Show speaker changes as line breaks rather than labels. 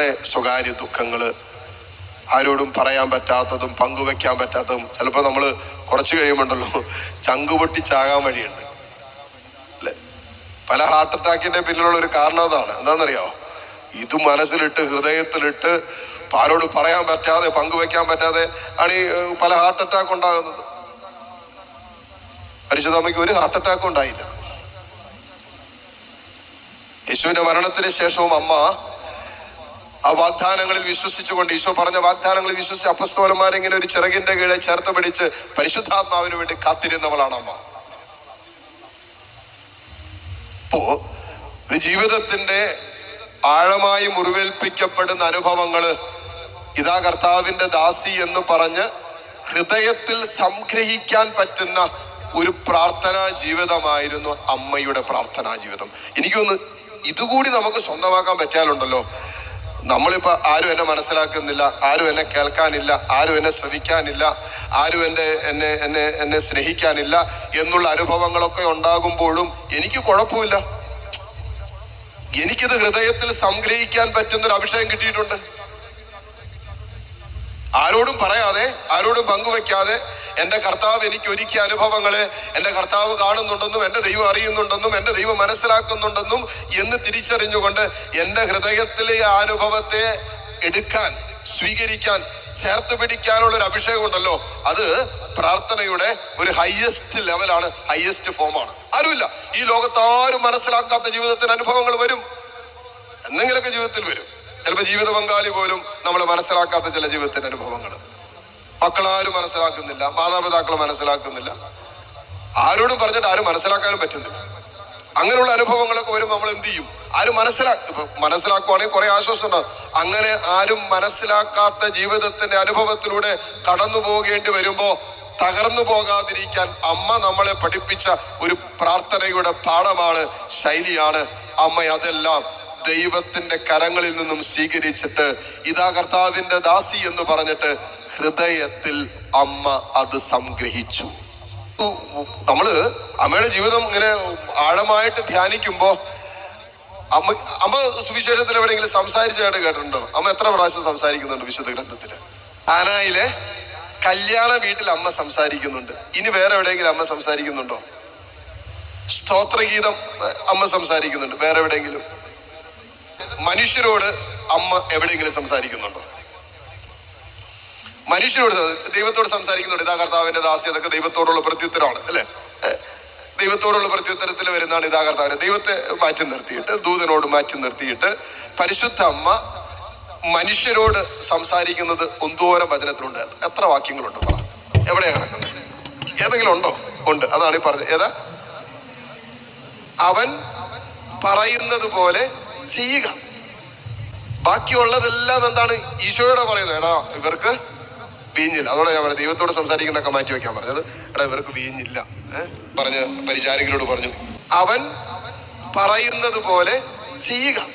നമ്മുടെ സ്വകാര്യ ദുഃഖങ്ങൾ ആരോടും പറയാൻ പറ്റാത്തതും പങ്കുവെക്കാൻ പറ്റാത്തതും ചിലപ്പോൾ നമ്മൾ കുറച്ച് കഴിയുമ്പോണ്ടല്ലോ ചങ്കുപൊട്ടി ചാകാൻ വഴിയുണ്ട്. അല്ലെ? പല ഹാർട്ട് അറ്റാക്കിന്റെ പിന്നിലുള്ള ഒരു കാരണം അതാണ്. എന്താണെന്നറിയാമോ ഇത് മനസ്സിലിട്ട് ഹൃദയത്തിലിട്ട് ആരോട് പറയാൻ പറ്റാതെ പങ്കുവെക്കാൻ പറ്റാതെ ആണ് ഈ പല ഹാർട്ട് അറ്റാക്ക് ഉണ്ടാകുന്നത്. പരിശുദ്ധമ്മയ്ക്ക് ഒരു ഹാർട്ട് അറ്റാക്കും ഉണ്ടായില്ല. യേശുവിന്റെ മരണത്തിന് ശേഷവും അമ്മ ആ വാഗ്ദാനങ്ങളിൽ വിശ്വസിച്ചുകൊണ്ട് ഈശോ പറഞ്ഞ വാഗ്ദാനങ്ങളിൽ വിശ്വസിച്ച് അപ്പസ്തോലന്മാരെ ഇങ്ങനെ ഒരു ചിറകിന്റെ കീഴെ ചേർത്ത് പിടിച്ച് പരിശുദ്ധാത്മാവിന് വേണ്ടി കാത്തിരുന്നവളാണ് അമ്മ. അപ്പോ ഒരു ജീവിതത്തിന്റെ ആഴമായി മുറിവേൽപ്പിക്കപ്പെടുന്ന അനുഭവങ്ങൾ ഇതാ കർത്താവിന്റെ ദാസി എന്ന് പറഞ്ഞ് ഹൃദയത്തിൽ സംഗ്രഹിക്കാൻ പറ്റുന്ന ഒരു പ്രാർത്ഥനാ ജീവിതമായിരുന്നു അമ്മയുടെ പ്രാർത്ഥനാ ജീവിതം. എനിക്കൊന്ന് ഇതുകൂടി നമുക്ക് സ്വന്തമാക്കാൻ പറ്റിയാലുണ്ടല്ലോ. നമ്മളിപ്പോ ആരും എന്നെ മനസ്സിലാക്കുന്നില്ല ആരും എന്നെ കേൾക്കാനില്ല ആരും എന്നെ ശ്രവിക്കാനില്ല ആരും എന്റെ എന്നെ എന്നെ എന്നെ സ്നേഹിക്കാനില്ല എന്നുള്ള അനുഭവങ്ങളൊക്കെ ഉണ്ടാകുമ്പോഴും എനിക്ക് കുഴപ്പമില്ല. എനിക്കിത് ഹൃദയത്തിൽ സംഗ്രഹിക്കാൻ പറ്റുന്നൊരു അഭിഷേകം കിട്ടിയിട്ടുണ്ട്. ആരോടും പറയാതെ ആരോടും പങ്കുവെക്കാതെ എന്റെ കർത്താവ് എനിക്ക് ഒരുക്കിയ അനുഭവങ്ങളെ എന്റെ കർത്താവ് കാണുന്നുണ്ടെന്നും എന്റെ ദൈവം അറിയുന്നുണ്ടെന്നും എന്റെ ദൈവം മനസ്സിലാക്കുന്നുണ്ടെന്നും എന്ന് തിരിച്ചറിഞ്ഞുകൊണ്ട് എന്റെ ഹൃദയത്തിലെ ആ അനുഭവത്തെ എടുക്കാൻ സ്വീകരിക്കാൻ ചേർത്ത് പിടിക്കാനുള്ള ഒരു അഭിഷേകം ഉണ്ടല്ലോ. അത് പ്രാർത്ഥനയുടെ ഒരു ഹയസ്റ്റ് ലെവലാണ് ഹയസ്റ്റ് ഫോമാണ് ആരുമില്ല. ഈ ലോകത്ത് ആരും മനസ്സിലാക്കാത്ത ജീവിതത്തിന് അനുഭവങ്ങൾ വരും. എന്തെങ്കിലുമൊക്കെ ജീവിതത്തിൽ വരും. ചിലപ്പോൾ ജീവിത പങ്കാളി പോലും നമ്മൾ മനസ്സിലാക്കാത്ത ചില ജീവിതത്തിന്റെ അനുഭവങ്ങൾ. മക്കളാരും മനസ്സിലാക്കുന്നില്ല മാതാപിതാക്കൾ മനസ്സിലാക്കുന്നില്ല. ആരോടും പറഞ്ഞിട്ട് ആരും മനസ്സിലാക്കാനും പറ്റുന്നില്ല. അങ്ങനെയുള്ള അനുഭവങ്ങളൊക്കെ വരുമ്പോൾ നമ്മൾ എന്ത് ചെയ്യും? ആരും മനസ്സിലാ മനസ്സിലാക്കുവാണെങ്കിൽ കുറെ ആശ്വാസം അങ്ങനെ ആരും മനസ്സിലാക്കാത്ത ജീവിതത്തിന്റെ അനുഭവത്തിലൂടെ കടന്നു പോകേണ്ടി വരുമ്പോ തകർന്നു പോകാതിരിക്കാൻ അമ്മ നമ്മളെ പഠിപ്പിച്ച ഒരു പ്രാർത്ഥനയുടെ പാഠമാണ് ശൈലിയാണ് അമ്മ അതെല്ലാം ദൈവത്തിന്റെ കരങ്ങളിൽ നിന്നും സ്വീകരിച്ചിട്ട് ഇതാ കർത്താവിന്റെ ദാസി എന്ന് പറഞ്ഞിട്ട് ഹൃദയത്തിൽ അമ്മ അത് സംഗ്രഹിച്ചു. നമ്മൾ അമ്മയുടെ ജീവിതം ഇങ്ങനെ ആഴമായിട്ട് ധ്യാനിക്കുമ്പോ അമ്മ അമ്മ സുവിശേഷത്തിൽ എവിടെയെങ്കിലും സംസാരിച്ചതായിട്ട് കേട്ടിട്ടുണ്ടോ? അമ്മ എത്ര പ്രാവശ്യം സംസാരിക്കുന്നുണ്ട് വിശുദ്ധ ഗ്രന്ഥത്തിൽ? ആനായിലെ കല്യാണ വീട്ടിൽ അമ്മ സംസാരിക്കുന്നുണ്ട്. ഇനി വേറെ എവിടെയെങ്കിലും അമ്മ സംസാരിക്കുന്നുണ്ടോ? സ്തോത്രഗീതം അമ്മ സംസാരിക്കുന്നുണ്ട്. വേറെ എവിടെയെങ്കിലും? മനുഷ്യരോട് അമ്മ എവിടെയെങ്കിലും സംസാരിക്കുന്നുണ്ടോ? മനുഷ്യരോട് ദൈവത്തോട് സംസാരിക്കുന്നുണ്ട്. ഇതാ കർത്താവിന്റെ ദാസി അതൊക്കെ ദൈവത്തോടുള്ള പ്രത്യുത്തരമാണ് അല്ലെ? ദൈവത്തോടുള്ള പ്രത്യുത്തരത്തിൽ വരുന്നതാണ് ഇതാ കർത്താവിന്റെ ദൈവത്തെ മാറ്റി നിർത്തിയിട്ട് ദൂതനോട് മാറ്റി നിർത്തിയിട്ട് പരിശുദ്ധ അമ്മ മനുഷ്യരോട് സംസാരിക്കുന്നത് ഒന്തോരം വചനത്തിലുണ്ട്. എത്ര വാക്യങ്ങളുണ്ട് പറ. എവിടെയാണ് കിടക്കുന്നത്? ഏതെങ്കിലും ഉണ്ടോ? ഉണ്ട്. അതാണ് ഈ പറഞ്ഞത്. ഏതാ? അവൻ പറയുന്നത് പോലെ ചെയ്യുക. ബാക്കിയുള്ളതെല്ലാം എന്താണ് ഈശോയോടെ പറയുന്നത്? എടാ ഇവർക്ക് വീഞ്ഞില്ല. അതോടെ ഞാൻ പറഞ്ഞു ദൈവത്തോട് സംസാരിക്കുന്നൊക്കെ മാറ്റി വെക്കാൻ പറഞ്ഞത് എടാ ഇവർക്ക് വീഞ്ഞില്ല. പറഞ്ഞ് പരിചാരികളോട് പറഞ്ഞു. അവൻ പറയുന്നത് പോലെ ചെയ്യുക.